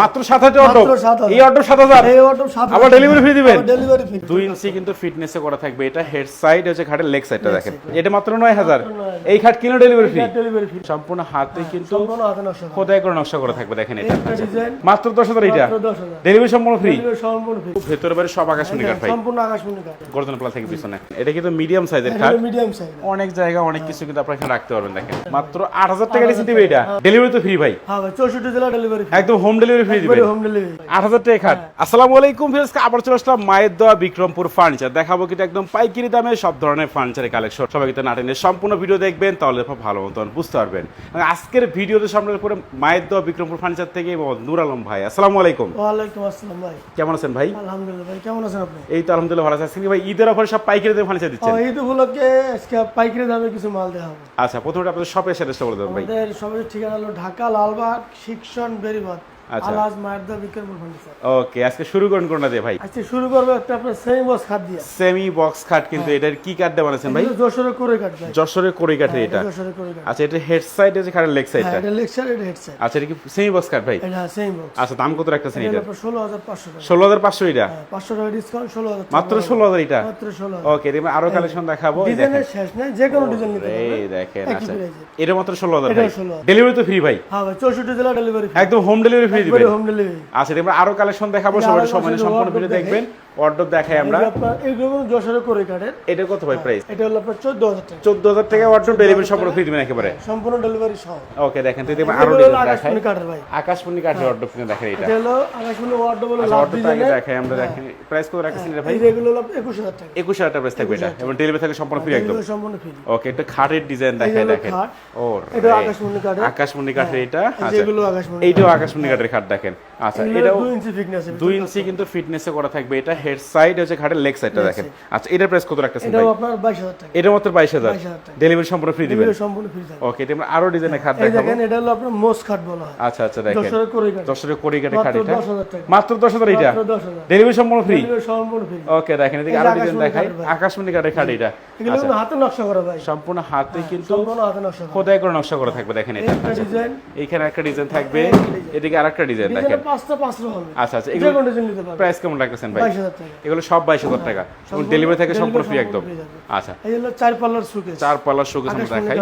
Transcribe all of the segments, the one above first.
মাত্র সাত হাজার অর্ডার মাত্র 7,000 এই অর্ডার সাত হাজার। এই অটো সাত আবার ডেলিভারি ফ্রি দিবেন? ডেলিভারি ফ্রি দুই ইঞ্চি কিন্তু ফিটনেসে করা থাকবে। এটা হেড সাইড হচ্ছে খাটের লেগ সাইডটা দেখেন। এটা মাত্র নয় হাজার। এই খাট কিলো ডেলিভারি ফ্রি ডেলিভারি ফ্রি সম্পূর্ণ হাতে কিন্তু সম্পূর্ণ হাতে খোদাই করে নকশা করা থাকবে দেখেন এটা। মাত্র দশ হাজার এটা ডেলিভারি সম্পূর্ণ ফ্রি ডেলিভারি ভেতরে বাইরে সব আকাশমণি কাঠ ভাই। সম্পূর্ণ আকাশমণি কাঠ গর্জন প্লাস থেকে পিছনে। এটা কিন্তু মিডিয়াম সাইজের খাট। মিডিয়াম সাইজ অনেক জায়গা অনেক কিছু কিন্তু আপনারা এখানে রাখতে পারবেন দেখেন। মাত্র আট হাজার টাকা দিবে এটা। ডেলিভারি তো ফ্রি ভাই। হ্যাঁ ভাই চৌষট্টি জেলা ডেলিভারি ফ্রি একদম হোম ডেলিভারি ফ্রি দিবে হোম ডেলিভারি আট হাজার টাকা খাট। আসসালামু আলাইকুম ভিউয়ার্স আবার চলে আসলাম মায়ের দোয়া বিক্রমপুর ফার্নিচার দেখাবো কিন্তু একদম পাইকারি দামে সব ধরনের ফার্নিচারের কালেকশন সবাই কিন্তু নাটেনের সম্পূর্ণ ভিডিও দেখবেন তাহলে ভালো মতন বুঝতে পারবেন। আজকের ভিডিওতে সামনে করে মায়ের দোয়া বিক্রমপুর ফার্নিচার থেকে নূর আলম ভাই। আসসালামু আলাইকুম ওয়ালাইকুম আসসালাম ভাই। কেমন আছেন ভাই? আলহামদুলিল্লাহ ভাই কেমন আছেন আপনি? এই তো আলহামদুলিল্লাহ ভালো আছে। ভাই ঈদের অফারে সব পাইকারি দামে ফার্নিচার দিচ্ছেন? ঈদ উপলক্ষে আজকে পাইকারি দামে কিছু মাল দেওয়া হবে। আচ্ছা প্রথমে আপনাদের শপের অ্যাড্রেসটা বলে দেবেন ভাই। আমাদের সবের ঠিকানা হলো ঢাকা লালবাগ শিক্ষণ বেরিবাদ। আলাজ মায়েরদা বিক্রমপুর ফার্নিচার ওকে আজকে শুরু করুন কোনটা দিয়ে ভাই? আজকে শুরু করব একটা আপনার সেমি বস খাট দিয়ে। সেমি বক্স খাট কিন্তু এটার কি কাঠ দিয়ে বানাচ্ছেন ভাই? এগুলো যশোরে কাট ভাই। যশোরের কড়ি কাঠের এটা যশোরে করে কাট আচ্ছা এটা হেড সাইড আছে খাটের লেগ সাইডটা হ্যাঁ এটা লেকচার এটা হেডসেট আচ্ছা এটা কি সেমি বক্স কাঠ ভাই? এটা সেমি বক্স আচ্ছা দাম কত রাখতেছেন এটা এটা? আপনার ষোলো হাজার পাঁচশো টাকা। এটা? হ্যাঁ, পাঁচশো টাকা ডিসকাউন্ট ষোলো হাজার মাত্র ষোলো হাজার এটা? মাত্র ষোলো ওকে এবার আরও কালেকশন দেখাবো ডিজাইনের শেষ নেই যে কোনো ডিজাইন নিতে পারবেন। এই দেখেন আচ্ছা। এটা মাত্র ভাই। ডেলিভারি তো ফ্রি ভাই। হ্যাঁ ভাই চৌষট্টি জেলা ডেলিভারি একদম হোম ডেলিভারি ফ্রি ডেলিভারি আচ্ছা এবার আরও কালেকশন দেখাবো সবাই সময় সম্পূর্ণ ভিডিও দেখবেন। অর্ডার দেখাই আমরা। এগুলো যশোরে করে কাঠের এটা কত ভাই প্রাইস এটা হলো আপনার চোদ্দ হাজার টাকা। চোদ্দ হাজার টাকা অর্ডার ডেলিভারি সম্পূর্ণ ফ্রি দিবেন একেবারে? সম্পূর্ণ ডেলিভারি সহ। ওকে দেখেন তো আরও এগুলো ডিজাইন দেখাই। ভাই। আকাশমণি কাঠের অর্ডার কিন্তু দেখেন এটা। এটা হলো আকাশমণি আচ্ছা লাভ দেখাই আমরা দেখেন প্রাইস কত রাখছেন এটা ভাই? এই রেগুলো হলো টাকা। টাকা প্রাইস থাকবে এটা। এবং ডেলিভারি থাকবে সম্পূর্ণ ফ্রি একদম। সম্পূর্ণ ফ্রি ওকে এটা খাটের ডিজাইন দেখাই দেখেন। ও এটা রে। আকাশমণি কাঠের। আকাশমণি এটা? আচ্ছা যেগুলো আকাশমণি এইটাও আকাশমণি কাঠের খাট দেখেন। আচ্ছা এগুলো এটাও দুই ইঞ্চি thickness এর দুই ইঞ্চি কিন্তু ফিটনেসে করা থাকবে। এটা হেড সাইড হচ্ছে খাটের লেগ সাইডটা দেখেন। আচ্ছা এটার প্রাইস কত রাখতেছেন এটাও আপনার বাইশ হাজার টাকা। এটা মাত্র 22,000 ডেলিভারি সম্পূর্ণ ফ্রি দিবেন। সম্পূর্ণ ফ্রি থাকবে। ওকে এটা আমরা আরও ডিজাইনের খাট দেখাবো। দেখেন এটা হলো আপনার মোস খাট বলা হয়। আচ্ছা আচ্ছা দেখেন। যশোরে করে কাঠ দশের কোড়ি কাঠের খাট এটা। মাত্র দশ হাজার এটা? মাত্র দশ হাজার। ডেলিভারি সম্পূর্ণ ফ্রি এগুলো সম্পূর্ণ ফ্রি ওকে দেখেন এদিকে আরও ডিজাইন দেখাই। আকাশমণি কাঠের খাট এটা। এগুলো কিন্তু হাতে নকশা করা ভাই। সম্পূর্ণ হাতে কিন্তু সম্পূর্ণ হাতে নকশা করা। খোদাই করে নকশা করে থাকবে দেখেন এটা। ডিজাইন এইখানে একটা ডিজাইন থাকবে। এদিকে আরেকটা ডিজাইন দেখেন। পাঁচটা পাঁচটা হবে। আচ্ছা আচ্ছা এগুলো প্রাইস কেমন রাখতেছেন ভাই? এগুলো সব বাইশ হাজার টাকা। ডেলিভারি থেকে সম্পূর্ণ ফ্রি একদম। আচ্ছা। চার পাল্লার সুকেস চার পাল্লার আমরা দেখাই।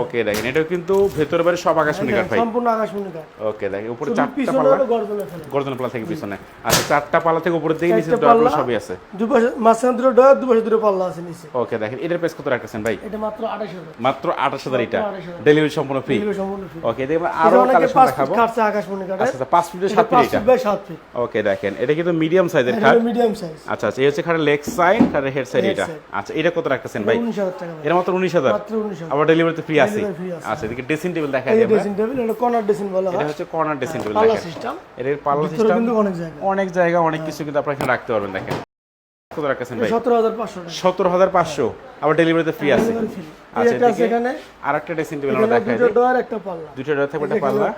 ওকে দেখেন এটাও কিন্তু ভেতরে বাইরে সব আকাশমণি কাঠ ভাই। সম্পূর্ণ আকাশমণি কাঠ। ওকে দেখেন উপরে চারটা পাল্লা। গর্জন পাল্লা থেকে পিছনে। আচ্ছা চারটা পাল্লা থেকে উপরের দিকে নিচে সবই আছে। দুপাশে মাঝখান দুটো ডয়ার দুপাশে দুটো পাল্লা আছে নিচে। ওকে দেখেন এটার প্রাইস কত রাখতেছেন ভাই? এটা মাত্র আঠাশ হাজার। মাত্র আঠাশ হাজার এটা। ডেলিভারি সম্পূর্ণ ফ্রি ওকে দেখবেন আরও কালেকশন দেখাবো। আকাশমণি কাঠের। আচ্ছা আচ্ছা এটা ফিট এটা। ফিট ফিট ওকে দেখেন এটা কিন্তু মিডিয়াম সাইজের খাট মিডিয়াম সাইজ আচ্ছা আচ্ছা এই হচ্ছে খাটের লেগ সাইড খাটের হেড সাইড এটা। আচ্ছা এটা কত রাখতেছেন ভাই? টাকা। এটা মাত্র মাত্র আবার ডেলিভারিতে ফ্রি আছে। আচ্ছা এদিকে ড্রেসিং টেবিল দেখা এই যায় ড্রেসিং টেবিল এটা কর্নার ড্রেসিং বলা এটা হচ্ছে কর্নার ড্রেসিং টেবিল পাল্লা সিস্টেম এর পাল্লা সিস্টেম কিন্তু অনেক জায়গা। অনেক জায়গা অনেক কিছু কিন্তু আপনারা এখানে রাখতে পারবেন দেখেন। কত রাখছেন ভাই? সতেরো হাজার পাঁচশো টাকা। সতেরো হাজার পাঁচশো। আবার ডেলিভারিতে ফ্রি আছে। আচ্ছা আছে এখানে। আর একটা ড্রেসিং টেবিল আমরা দেখাই দুটো ডয়ার একটা পাল্লা। দুটো ডোর থাকবে একটা পাল্লা?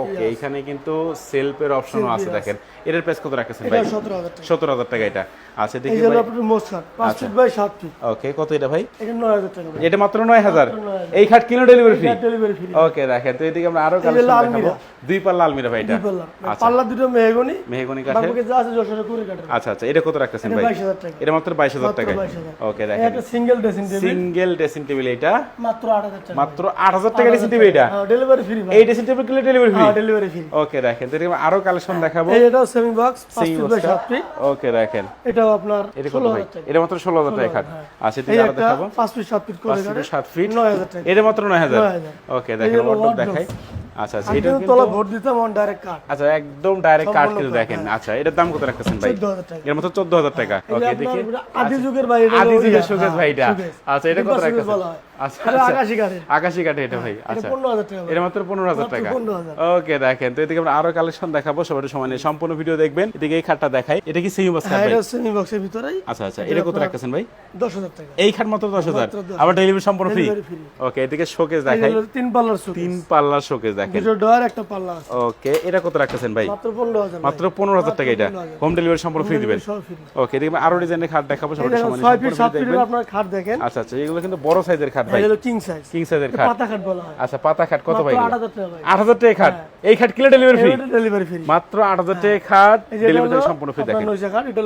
ওকে এখানে কিন্তু সেলফের অপশনও আছে দেখেন। এর প্রাইস কত রাখছেন ভাই? সতেরো হাজার টাকা। সতেরো হাজার টাকা এটা। আচ্ছা দেখি ভাই। আপনার মোস্ট খাট পাঁচ ফিট বাই সাত ফিট। ওকে কত এটা ভাই? এটা নয় হাজার টাকা এটা মাত্র নয় হাজার। 9,000 এই খাট কিলো ডেলিভারি ফ্রি এটা ডেলিভারি ফ্রি ওকে দেখেন তো এদিকে আমরা আরও কালেকশন দেখাবো। দুই পাল্লা আলমিরা ভাই এটা। পাল্লা। আচ্ছা। পাল্লা দুটো মেহগনি। মেহগনি কাঠের। বাকি যা আছে যশোরে করে কাটে আচ্ছা আচ্ছা এটা কত রাখতেছেন ভাই? বাইশ হাজার টাকা। এটা মাত্র বাইশ হাজার মাত্র টাকা ওকে এই দেখেন। একটা single dressing table single dressing table এটা। মাত্র আট হাজার টাকা। মাত্র আট হাজার টাকা ড্রেসিং টেবিল এটা। ডেলিভারি ফ্রি ভাই। এই ড্রেসিং টেবিল কিলো ডেলিভারি ফ্রি হ্যাঁ ডেলিভারি ফ্রি ওকে দেখেন তো এদিকে আরও কালেকশন দেখাবো। এই এটাও সেমি বক্স পাঁচ সেই ফিট বাই সাত ফিট। ওকে দেখেন। এটাও আপনার এটা কত ভাই? এটা মাত্র ষোলো হাজার টাকা খাট। আচ্ছা এদিকে আরও দেখাবো। পাঁচ ফিট সাত ফিট করে পাঁচ ফিট সাত ফিট? নয় হাজার টাকা। এটা মাত্র নয় হাজার? নয় হাজার। ওকে দেখেন ওয়ার্ডরোব দেখাই। আচ্ছা আচ্ছা এটা তলা ভোট দিতাম অন ডাইরেক্ট কাট আচ্ছা একদম ডাইরেক্ট কাট কিন্তু দেখেন। আচ্ছা এটার দাম কত রাখতেছেন ভাই? চোদ্দ হাজার টাকা। এর মতো চোদ্দ হাজার টাকা। ওকে দেখি। আদি যুগের ভাই এটা আদি যুগের শোকেস হ্যাঁ, ভাই এটা আচ্ছা এটা কত রাখতেছেন? আচ্ছা আচ্ছা। আকাশি কাঠে এটা ভাই আচ্ছা। পনেরো হাজার টাকা এর মাত্র পনেরো হাজার মাত্র টাকা। ওকে দেখেন। তো এদিকে আমরা আরও কালেকশন দেখাবো। সবাই সময় নিয়ে সম্পূর্ণ ভিডিও দেখবেন। এদিকে এই খাটটা দেখাই। এটা কি সেই বাস হ্যাঁ ভাই? এটা সেমি বক্সের ভিতরেই। আচ্ছা আচ্ছা। এটা কত রাখতেছেন ভাই? দশ হাজার টাকা। এই খাট মাত্র দশ হাজার। 10,000 আবার ডেলিভারি সম্পূর্ণ ফ্রি ওকে এদিকে শোকেস দেখাই। তিন পাল্লার সুট তিন পাল্লার শোকেস দেখেন দুটো ডয়ার একটা পাল্লা আছে। ওকে এটা কত রাখতেছেন ভাই? মাত্র পনেরো হাজার মাত্র পনেরো হাজার টাকা এটা। হোম ডেলিভারি সম্পূর্ণ ফ্রি দিবেন। ওকে দেখবেন আরও ডিজাইনের খাট দেখাবো এই সবাই দেখেন সমানে ছয় ফিট সম্পূর্ণ সাত video ফিটের দেখবেন। আপনার খাট দেখেন। আচ্ছা আচ্ছা এগুলো কিন্তু বড় সাইজের খাট ভাই। এটা হলো কিং সাইজ কিং সাইজের খাট। পাতা খাট বলা হয়। আচ্ছা পাতা খাট কত ভাই মাত্র আট হাজার টাকা ভাই। আট হাজার টাকা খাট। এই খাট কিলো ডেলিভারি ফ্রি ডেলিভারি ফ্রি মাত্র আট হাজার টাকা খাট। এটা ডেলিভারি সম্পূর্ণ ফ্রি দেখেন। এটা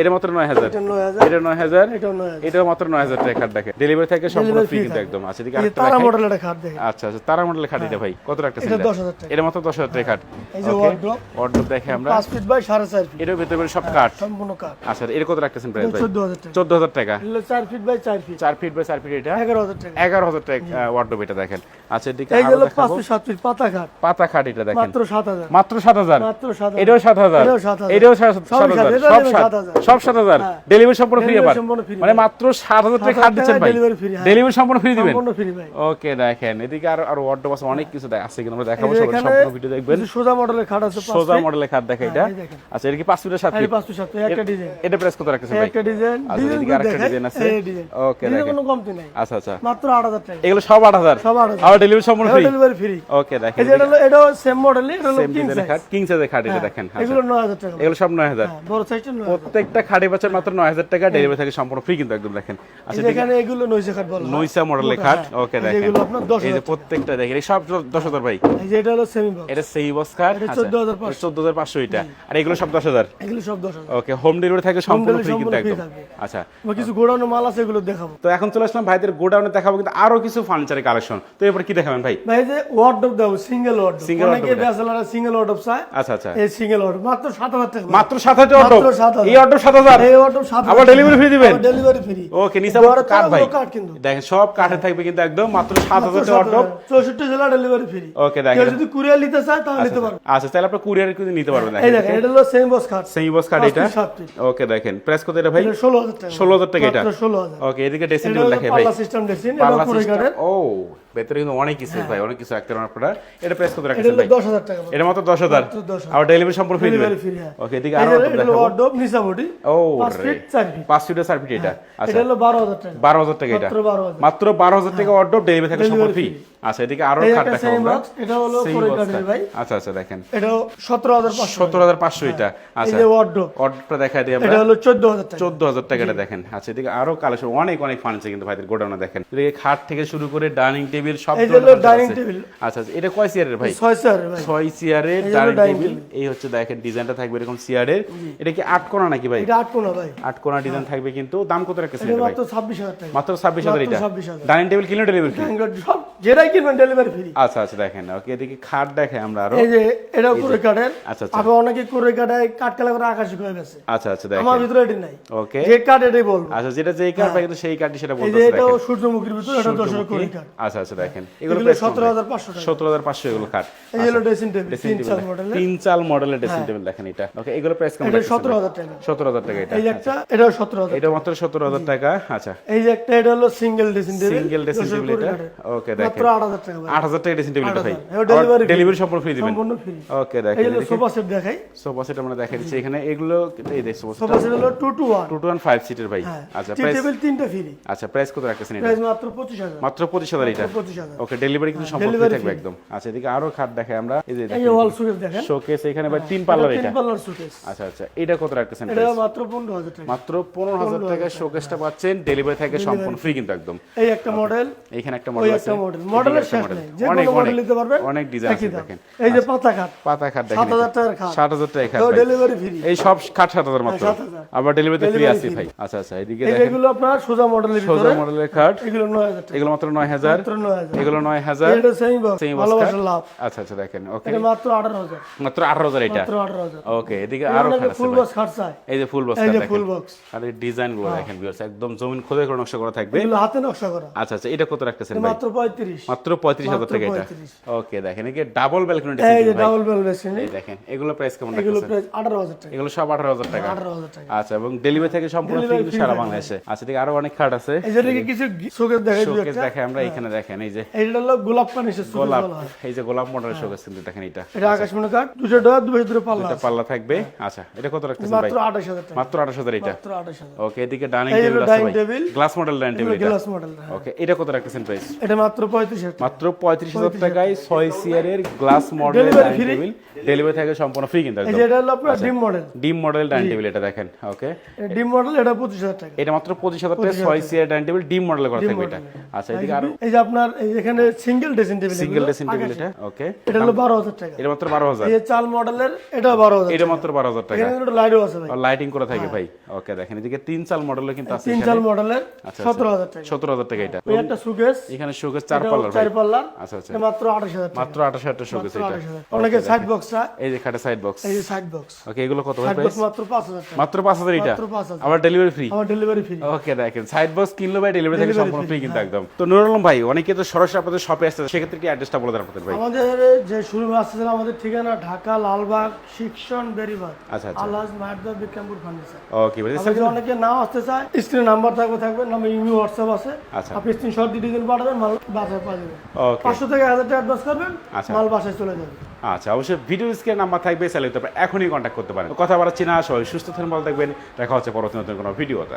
এটা মাত্র নয় হাজার। এটা নয় হাজার। এটা নয় হাজার। এটাও নয় মাত্র নয় হাজার টাকা খাট দেখেন। ডেলিভারি থেকে সম্পূর্ণ ফ্রি কিন্তু একদম। আছে এই আরেকটা তারা। মডেলের খাট দেখেন। আচ্ছা আচ্ছা তারা মডেলের খাট এটা ভাই। কত এটা? মাত্র দশ হাজার টাকা খাট এই যে wardrobe, অর্ডার দেখে আমরা পাঁচ ফিট বাই সাড়ে চার ফিট এটার ভিতরে সব কাঠ সম্পূর্ণ কাঠ আচ্ছা এটা কত রাখতেছেন প্রাইস ভাই? চোদ্দ হাজার টাকা। চোদ্দ হাজার টাকা। এগুলো চার ফিট বাই চার ফিট চার ফিট বাই চার ফিট এটা? এগারো হাজার টাকা। এগারো হাজার টাকা ওয়ার্ডরোব এটা দেখেন। আচ্ছা এদিকে এই আরও হলো পাঁচ ফিট সাত ফিট পাতা খাট পাতা খাট এটা দেখেন। মাত্র সাত হাজার। মাত্র সাত হাজার? মাত্র সাত হাজার। এটাও এটাও 7,000 সব সাত 7,000 সব সাত হাজার? হ্যাঁ। ডেলিভারি সম্পূর্ণ ফ্রি আবার? মানে মাত্র সাত হাজার টাকা খাট দিচ্ছেন ভাই? ডেলিভারি হ্যাঁ। ডেলিভারি সম্পূর্ণ ফ্রি দিবেন? সম্পূর্ণ ফ্রি ভাই। ওকে দেখেন। এদিকে আর আর ওয়ার্ডরোব আছে অনেক কিছু দেখ- আছে কিন্তু আমরা দেখাবো সবাই সম্পূর্ণ ভিডিও দেখবেন। সোজা মডেলের খাট আছে সোজা মডেলের খাট দেখা এটা। হ্যাঁ, এই দেখেন। আচ্ছা এটা কি পাঁচ ফিটের সাত ফিট? পাঁচ ফিট সাত একটা ডিজাইন। এটা প্রেস কত রাখতেছেন ভাই। একটা ডিজাইন। আচ্ছা, এদিকে আরেকটা ডিজাইন আছে। ওকে, দেখেন। কোনো কমতি নাই। আচ্ছা আচ্ছা। মাত্র আট হাজার টাকা। এগুলো সব আট হাজার? সব 8,000 আবার ডেলিভারি সম্পূর্ণ ফ্রি ডেলিভারি ফ্রি ওকে দেখেন এই যে এটা হলো সেম মডেল এটা হলো কিং ডিজাইনের খাট কিং সাইজের খাট এটা দেখেন। এগুলো নয় হাজার টাকা। এগুলো সব নয় হাজার। হ্যাঁ, বড় সাইজটা নয় হাজার প্রত্যেকটা খাটে বাচ্চার মাত্র নয় হাজার টাকা ডেলিভারি থাকে সম্পূর্ণ ফ্রি কিন্তু একদম দেখেন। আচ্ছা এখানে এগুলো নয়শো খাট বলা নইসা মডেলের খাট। হ্যাঁ। ওকে দেখেন। এগুলো আপনার দশ এই যে প্রত্যেকটা দেখেন এই সব দশ হাজার ভাই? এই যে এটা হলো সেমি বক্স এটা বস খাট এটা 14,500 চোদ্দ হাজার পাঁচশো। এটা আর এগুলো সব দশ হাজার? এগুলো সব দশ হাজার। ওকে হোম ডেলিভারি থাকে সম্পূর্ণ ফ্রি কিন্তু একদম। আচ্ছা। কিছু গোডাউনের মাল আছে এগুলো দেখাবো। তো এখন চলে আসলাম ভাইদের গোডাউনে দেখাবো কিন্তু আরও কিছু ফার্নিচারের কালেকশন তো এরপর কি দেখাবেন ভাই? ভাই যে ওয়ার্ডরোব দাও সিঙ্গেল ওয়ার্ডরোব Single অনেকে wardrobe সিঙ্গেল ওয়ার্ডরোব চায়। আচ্ছা আচ্ছা। এই সিঙ্গেল ওয়ার্ডরোব মাত্র সাত হাজার টাকা। মাত্র সাত হাজার অর্ডার মাত্র 7,000 এই সাত হাজার? এই ওয়ার্ডরোব সাত আবার delivery free দিবেন? ডেলিভারি ফ্রি ওকে আবার কাঠ ভাই। দেখেন সব কাঠে থাকবে কিন্তু একদম মাত্র সাত হাজার অর্ডার চৌষট্টি জেলা ডেলিভারি ফ্রি ওকে কেউ দেখেন যদি কুরিয়ার নিতে চায় তাহলে নিতে পারবে। আচ্ছা তাহলে আপনার কুরিয়ার কিন্তু নিতে পারবেন এই দেখেন। দেখেন এটা হলো সেম বক্স কার্ড সেম বস কাঠ এটা। ওকে দেখেন। প্রাইস কত এটা ভাই? এটা ষোলো হাজার টাকা। ষোলো হাজার টাকা এটা। মাত্র ষোলো হাজার। ওকে এদিকে ডেসিন টেবিল হলো ভাই। পাল্লা সিস্টেম ডেসিন সিস্টেম কাঠের ও। ভেতরে কিন্তু অনেক কিছু ভাই অনেক কিছু রাখতে পারেন আপনারা এটা প্রাইস কত এটা রাখছেন ভাই। দশ হাজার টাকা। এটা মাত্র দশ হাজার? মাত্র 10,000 আর ডেলিভারি সম্পূর্ণ ফ্রি দিবেন? ফ্রি হ্যাঁ। ওকে এদিকে আরও একটা এটা হলো দেখাবো। ওয়ার্ডরোব নিচা বডি ও রে। ফিট ফিট ফিটের চার এটা? আচ্ছা। এটা হলো বারো হাজার টাকা। বারো হাজার টাকা এটা? মাত্র বারো হাজার। মাত্র বারো হাজার টাকা অর্ডার ডেলিভারি থাকে সম্পূর্ণ ফ্রি আচ্ছা এদিকে আরও এই খাট একটা দেখাবো আমরা। এটা হলো box ভাই। আচ্ছা আচ্ছা দেখেন। সত্তর হাজার পাঁচশো। এটা? এই আচ্ছা। যে ওয়ার্ডরোব অর্ডারটা দেখা দিই আমরা। এটা হলো চোদ্দ হাজার টাকা। চোদ্দ হাজার টাকাটা দেখেন। আচ্ছা এদিকে আরও কালেকশন অনেক অনেক ফার্নিচার কিন্তু ভাইদের গোডাউনে দেখেন। এদিকে খাট থেকে শুরু করে ডাইনিং টেবিল সব furniture dining আছে। table। আচ্ছা আচ্ছা এটা কয় চেয়ারের ভাই? ছয় স্যার ভাই। ছয় চেয়ারের ডাইনিং টেবিল এই হচ্ছে দেখেন ডিজাইনটা থাকবে এরকম চেয়ারের এটা কি আট কোণা নাকি ভাই? এটা আট কোনা ভাই। আট কোণা ডিজাইন থাকবে কিন্তু। দাম কত রাখতেছেন এটা এটা ভাই? মাত্র ছাব্বিশ হাজার টাকা। মাত্র ছাব্বিশ হাজার মাত্র এটা? ডাইনিং টেবিল কিলো ডেলিভারি ফ্রি সব যেটাই কিনবেন ডেলিভারি ফ্রি আচ্ছা আচ্ছা দেখেন ওকে এদিকে খাট দেখে আমরা আরও? এই যে এটাও করে কাঠের। আচ্ছা, আচ্ছা। আবার অনেকে করে কাটায় কালা করে আকাশি হয়ে গেছে। আচ্ছা আচ্ছা আমার ভিতরে এটি নাই। ওকে যে কাঠ এটাই বলব। আচ্ছা যেটা যেই কাঠ পাই সেই কাঠই সেটা হ্যাঁ। এই এটাও সূর্যমুখীর ভিতরে এটা দশের করে কাঠ। আচ্ছা আচ্ছা দেখেন। এগুলো এগুলো সতেরো হাজার পাঁচশো টাকা। সতেরো হাজার পাঁচশো এগুলো খাট। এই হলো ড্রেসিং টেবিল তিন চার টেবিল মডেলের তিন চাল মডেলের ড্রেসিং টেবিল দেখেন এটা। ওকে এগুলো প্রাইস কেমন সতেরো হাজার টাকা। সতেরো হাজার টাকা এটা। এই একটা এটাও সতেরো হাজার এটা মাত্র সতেরো হাজার টাকা? আচ্ছা। এই যে একটা এটা হলো single dressing table single dressing table এটা? ওকে দেখেন। মাত্র আট হাজার টাকা আট হাজার টাকা ড্রেসিং টেবিল এটা ভাই। 8,000 এবার delivery free। ডেলিভারি সম্পূর্ণ ফ্রি দিবেন। সম্পূর্ণ ফ্রি ওকে দেখেন এই হলো সোফা সেট দেখাই। সোফা সেট আমরা দেখা দিচ্ছি। এখানে এগুলো এই দেখ সোফা সোফা সেট হলো two two one two two one five সিটের ভাই। হ্যাঁ। আচ্ছা প্রাইস টেবিল তিনটা ফ্রি আচ্ছা প্রাইস কত রাখতেছেন এটা? প্রাইস মাত্র পঁচিশ হাজার। মাত্র পঁচিশ হাজার এটা। পঁচিশ হাজার। ওকে ডেলিভারি কিন্তু সম্পূর্ণ থাকবে একদম। আচ্ছা এদিকে আরও খাট দেখে আমরা। এই যে এই ওয়াল সুকেস দেখেন। শোকেস এখানে ভাই তিন পাল্লার তিন পাল্লার সুকেস আচ্ছা আচ্ছা এটা কত রাখতেছেন এটা মাত্র পনেরো হাজার টাকা। মাত্র পনেরো হাজার টাকা। শোকেসটা পাচ্ছেন। ডেলিভারি থাকে সম্পূর্ণ ফ্রি কিন্তু একদম। এই একটা মডেল এইখানে একটা মডেল আছে। মডেল মডেলের শেষ নেই। যে কোনো মডেল নিতে পারবেন অনেক ডিজাইন আছে দেখেন। এই যে পাতা খাট। পাতা খাট দেখেন সাত হাজার টাকার খাট। ষাট হাজার খাট ডেলিভারি ফ্রি এই সব খাট সাত হাজার মাত্র। 7,000 আবার ডেলিভারিতে ফ্রি আছে ভাই। আচ্ছা আচ্ছা এদিকে দেখেন। যেগুলো আপনার সোজা মডেলের সোজা মডেলের খাট। এগুলো টাকা। এগুলো মাত্র নয় হাজার। এগুলো এটা সেমি বক্স লাভ। আচ্ছা আচ্ছা দেখেন ওকে। এটা মাত্র আঠারো হাজার। মাত্র আঠারো হাজার এটা? মাত্র ওকে এদিকে আরও ফুল বক্স এই যে ফুল বক্স এই যে ফুল বক্স আর এই ডিজাইনগুলো দেখেন ভিউয়ার্স একদম জমিন করে নকশা করা থাকবে। এগুলো হাতে নকশা করা। আচ্ছা আচ্ছা এটা কত রাখতেছেন ভাই? মাত্র পঁয়ত্রিশ। মাত্র টাকা এটা। ওকে দেখেন একে ডাবল ব্যালকনি এই যে ডাবল এই দেখেন এগুলো প্রাইস কেমন এগুলো প্রাইস আঠারো হাজার টাকা। এগুলো সব আঠারো হাজার টাকা। আঠারো হাজার টাকা। আচ্ছা এবং ডেলিভারি থেকে সম্পূর্ণ ফ্রি সারা বাংলাদেশে। আচ্ছা ঠিক আরও অনেক খাট আছে। এই যে কিছু শোকেস দেখাই শোকেস একটা। দেখে আমরা এখানে দেখেন। দেখেন এই যে এইটা হলো গোলাপ সে গোলাপ এই যে গোলাপ মডেলের শোকেস কিন্তু দেখেন এটা এটা আকাশমণি কাঠ দুটো ডোর দুটো দুটো পাল্লা এটা পাল্লা থাকবে? আচ্ছা এটা কত রাখতেছেন ভাই? মাত্র আঠাশ হাজার টাকা। মাত্র আঠাশ হাজার এটা মাত্র আঠাশ হাজার। ওকে এদিকে ডাইনিং টেবিল আছে ভাই। গ্লাস মডেল ডাইনিং টেবিল এটা। গ্লাস মডেল ওকে এটা কত রাখতেছেন প্রাইস এটা মাত্র পঁয়ত্রিশ হাজার টাকা। মাত্র পঁয়ত্রিশ হাজার টাকায় ছয় সিয়ারের glass model dining table delivery থাকে সম্পূর্ণ ফ্রি কিন্তু একদম। এটা হলো আপনার আচ্ছা। ডিম মডেল ডিম মডেল ডাইনিং টেবিল এটা দেখেন ওকে। ডিম মডেল এটা পঁচিশ হাজার টাকা। এটা মাত্র পঁচিশ হাজার টাকা। ছয় সিয়ার ডাইনিং টেবিল ডিম মডেল করা থাকবে এটা। আচ্ছা এদিকে আরও এই যে আপনার এই যে এখানে single dressing table single dressing table এটা ওকে এটা হলো বারো হাজার টাকা। এটা মাত্র বারো হাজার। এই চাল মডেলের এটা বারো হাজার এটা মাত্র বারো হাজার টাকা। এখানে কিন্তু লাইটও আছে ভাই। লাইটিং করা থাকে ভাই। ওকে দেখেন এদিকে তিন চাল মডেলের কিন্তু আছে তিন চাল মডেলের আচ্ছা, সতেরো হাজার টাকা। সতেরো হাজার টাকা এটা। ওই একটা সুকেস এখানে শোকেস চার পাল্লার চার পাল্লার। আচ্ছা আচ্ছা। মাত্র আঠাশ হাজার টাকা। মাত্র আঠাশ হাজার শোকেস এটা অনেকে সাইড বক্সটা এই যে খাটে সাইড বক্স এই যে সাইড বক্স ওকে এগুলো কত ভাই প্রাইস বক্স মাত্র পাঁচ হাজার টাকা। মাত্র পাঁচ হাজার এটা। আবার ডেলিভারি ফ্রি আমার ডেলিভারি ফ্রি ওকে দেখেন। সাইড বক্স কিনলো ভাই ডেলিভারি থেকে সম্পূর্ণ ফ্রি কিন্তু একদম। তো নুরুল ভাই অনেকে তো সরাসরি আপনাদের শপে আসছে সেক্ষেত্রে কি অ্যাড্রেসটা বলে দেন আপনাদের ভাই? আমাদের যে শুরু আসতেছিল আমাদের ঠিকানা ঢাকা লালবাগ শিক্ষণ বেরিবাগ আচ্ছা আচ্ছা। আলহাজ মাহাদা বিক্রমপুর ফার্নিচার ওকে ভাই আমাদের অনেকে নাও আসতে চায় স্ক্রিনে নাম্বার থাকবে থাকবে নামে ইমি হোয়াটসঅ্যাপ আছে। আচ্ছা। আপনি স্ক্রিনশট দিয়ে ডিটেল পাঠাবেন মাল বাসায় পাওয়া যাবে। ওকে পাঁচশো থেকে হাজার টাকা অ্যাডভান্স করবেন আচ্ছা। মাল বাসায় চলে যাবে। আচ্ছা অবশ্যই ভিডিও স্ক্রিনে নাম্বার থাকবে চাইলে তো এখনই কন্ট্যাক্ট করতে পারেন। কথা বলার চিনা সবাই সুস্থ থাকেন ভালো থাকবেন। দেখা হচ্ছে পরবর্তী নতুন কোনো ভিডিওতে